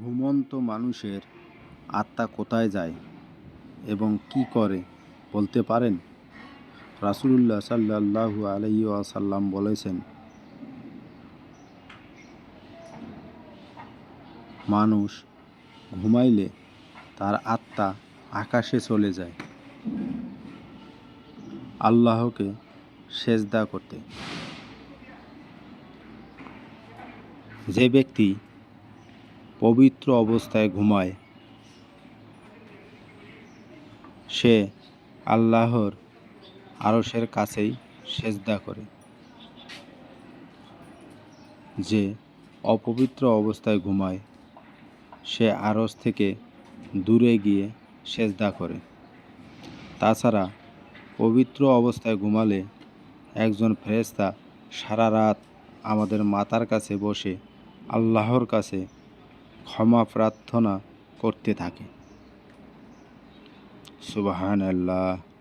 ঘুমন্ত মানুষের আত্মা কোথায় যায় এবং কি করে বলতে পারেন? রাসুলুল্লাহ সাল্লাহু আলহি আসাল্লাম বলেছেন, মানুষ ঘুমাইলে তার আত্মা আকাশে চলে যায়, আল্লাহকে সেজদা করতে। যে ব্যক্তি পবিত্র অবস্থায় ঘুমায়। সে আল্লাহর আরশের কাছেই সেজদা করে। যে অপবিত্র অবস্থায় ঘুমায়, সে আরস থেকে দূরে গিয়ে সেজদা করে। তাছাড়া পবিত্র অবস্থায় ঘুমালে একজন ফেরেস্তা সারা রাত আমাদের মাতার কাছে বসে আল্লাহর কাছে ক্ষমা প্রার্থনা করতে থাকে। সুবাহান আল্লাহ